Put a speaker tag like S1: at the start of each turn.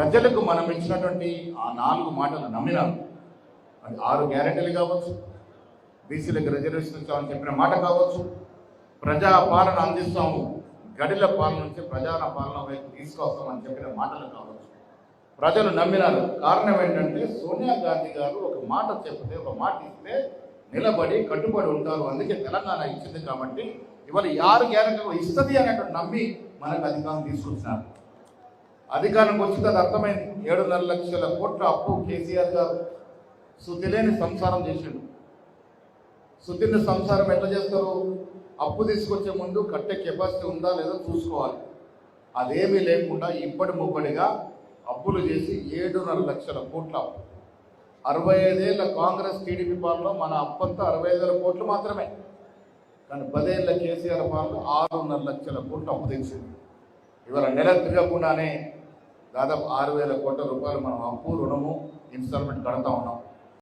S1: ప్రజలకు మనం ఇచ్చినటువంటి ఆ నాలుగు మాటలు నమ్మినారు అది ఆరు గ్యారెంటీలు కావచ్చు బీసీలకు రిజర్వేషన్ ఇస్తామని చెప్పిన మాట కావచ్చు. ప్రజా పాలన అందిస్తాము గడిల పాలన నుంచి ప్రజా పాలన వైపు తీసుకొస్తామని చెప్పిన మాటలు కావచ్చు. ప్రజలు నమ్మినారు. కారణం ఏంటంటే సోనియా గాంధీ గారు ఒక మాట చెప్తే ఒక మాట ఇస్తే నిలబడి కట్టుబడి ఉంటారు అందుకే తెలంగాణ ఇచ్చింది కాబట్టి ఇవాళ ఆరు గ్యారెంటీలు ఇస్తుంది అనేటువంటి నమ్మి మనకు అధికారం తీసుకొచ్చినారు. అధికారంకి వచ్చింది అది అర్థమైంది. ఏడున్నర లక్షల కోట్ల అప్పు కేసీఆర్ గారు శుద్ధిలేని సంసారం చేసిండు. శుద్ధిని సంసారం ఎట్లా చేస్తారు? అప్పు తీసుకొచ్చే ముందు కట్టే కెపాసిటీ ఉందా లేదా చూసుకోవాలి. అదేమీ లేకుండా ఇప్పటి ముప్పటిగా అప్పులు చేసి ఏడున్నర లక్షల కోట్ల అప్పు. అరవై ఐదేళ్ళ కాంగ్రెస్ టీడీపీ పాలనలో మన అప్పంతా అరవై ఐదు వేల కోట్లు మాత్రమే. కానీ పదేళ్ళ కేసీఆర్ పాలన ఆరున్నర లక్షల కోట్లు అప్పు తెచ్చింది ఇవాళ నెల తిరగకుండానే దాదాపు ఆరు వేల కోట్ల రూపాయలు మనం అప్పు రుణము ఇన్స్టాల్మెంట్ కడతా ఉన్నాం.